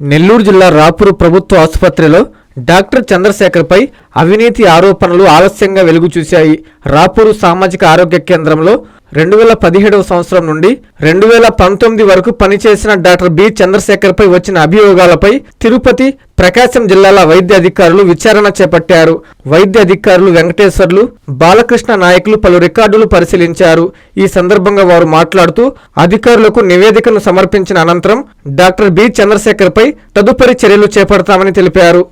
నెల్లూరు జిల్లా రాపూరు ప్రభుత్వ ఆసుపత్రిలో డాక్టర్ చంద్రశేఖర్పై అవినీతి ఆరోపణలు ఆలస్యంగా వెలుగు చూశాయి రాపూరు సామాజిక ఆరోగ్య కేంద్రంలో రెండు వేల పదిహేడవ సంవత్సరం నుండి రెండు వేల పంతొమ్మిది వరకు పనిచేసిన డాక్టర్ బి చంద్రశేఖర్పై వచ్చిన అభియోగాలపై తిరుపతి ప్రకాశం జిల్లాల వైద్య అధికారులు విచారణ చేపట్టారు. వైద్య అధికారులు వెంకటేశ్వర్లు బాలకృష్ణ నాయకులు పలు రికార్డులు పరిశీలించారు. ఈ సందర్భంగా వారు మాట్లాడుతూ అధికారులకు నివేదికను సమర్పించిన అనంతరం డాక్టర్ బి చంద్రశేఖర్పై తదుపరి చర్యలు చేపడతామని తెలిపారు.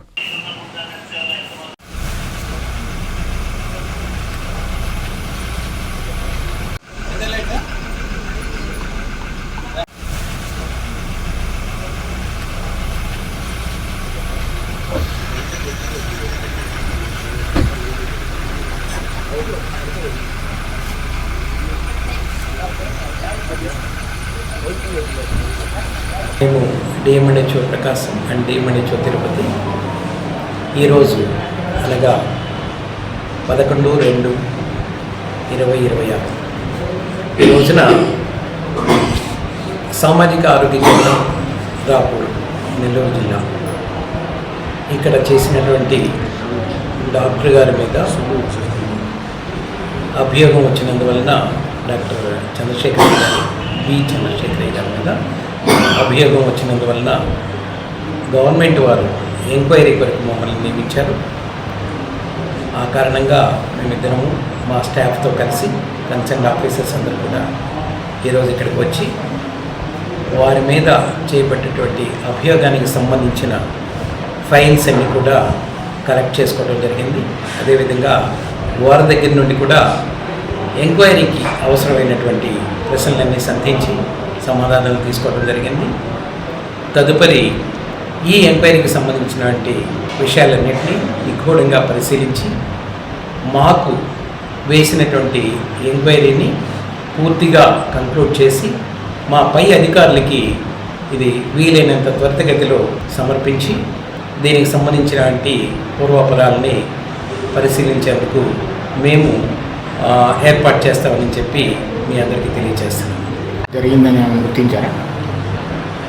మేము DMNHO Prakasam and DMNHO Tirupati. ఈరోజు అనగా పదకొండు రెండు ఇరవై ఇరవై ఆరు. ఈ రోజున సామాజిక ఆరోగ్య కేంద్రం రాపూర్ నెల్లూరు జిల్లా. ఇక్కడ చేసినటువంటి డాక్టర్ గారి మీద అభియోగం వచ్చినందువలన డాక్టర్ చంద్రశేఖర్ గారు బి చంద్రశేఖర్ గారి మీద అభియోగం వచ్చినందువలన గవర్నమెంట్ వారు ఎంక్వైరీ కొరకు మమ్మల్ని నియమించారు. ఆ కారణంగా మేమిద్దరము మా స్టాఫ్తో కలిసి కన్సర్న్ ఆఫీసర్స్ అందరూ కూడా ఈరోజు ఇక్కడికి వచ్చి వారి మీద చేపట్టేటువంటి అభియోగానికి సంబంధించిన ఫైల్స్ అన్ని కూడా కలెక్ట్ చేసుకోవడం జరిగింది. అదేవిధంగా వారి దగ్గర నుండి కూడా ఎంక్వైరీకి అవసరమైనటువంటి ప్రశ్నలన్నీ సంధించి సమాధానాలు తీసుకోవడం జరిగింది. తదుపరి ఈ ఎంక్వైరీకి సంబంధించినటువంటి విషయాలన్నింటినీ నిగూఢంగా పరిశీలించి మాకు వేసినటువంటి ఎంక్వైరీని పూర్తిగా కంక్లూడ్ చేసి మా పై అధికారులకి ఇది వీలైనంత త్వరితగతిలో సమర్పించి దీనికి సంబంధించినటువంటి పూర్వాపరాలని పరిశీలించేందుకు మేము ఏర్పాటు చేస్తామని చెప్పి మీ అందరికీ తెలియజేస్తున్నాం. జరిగిందని ఆమె గుర్తించారా?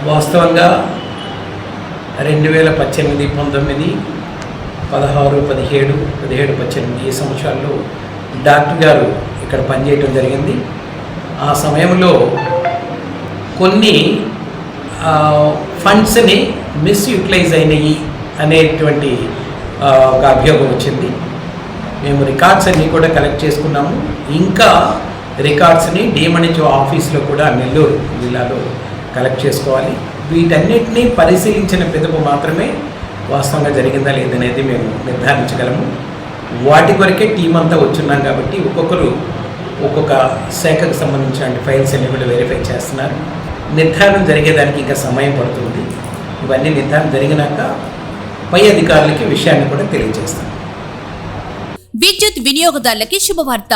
వాస్తవంగా రెండు వేల పద్దెనిమిది పంతొమ్మిది పదహారు పదిహేడు పదిహేడు పద్దెనిమిది ఈ సంవత్సరాల్లో డాక్టర్ గారు ఇక్కడ పనిచేయటం జరిగింది. ఆ సమయంలో కొన్ని ఫండ్స్ని మిస్యూటిలైజ్ అయినాయి అనేటువంటి ఒక అభియోగం వచ్చింది. మేము రికార్డ్స్ అన్నీ కూడా కలెక్ట్ చేసుకున్నాము. ఇంకా రికార్డ్స్ని డిఎంఎన్హెచ్ఓ ఆఫీస్లో కూడా నెల్లూరు జిల్లాలో కలెక్ట్ చేసుకోవాలి. వీటన్నిటినీ పరిశీలించిన పిదపు మాత్రమే వాస్తవంగా జరిగిందా లేదనేది మేము నిర్ధారించగలము. వాటి కొరకే టీం అంతా వచ్చున్నాం కాబట్టి ఒక్కొక్కరు ఒక్కొక్క శాఖకు సంబంధించిన ఫైల్స్ అన్ని కూడా వెరిఫై చేస్తున్నారు. నిర్ధారణ జరిగేదానికి ఇంకా సమయం పడుతుంది. ఇవన్నీ నిర్ధారణ జరిగినాక పై అధికారులకి విషయాన్ని కూడా తెలియజేస్తాం. విద్యుత్ వినియోగదారులకి శుభవార్త.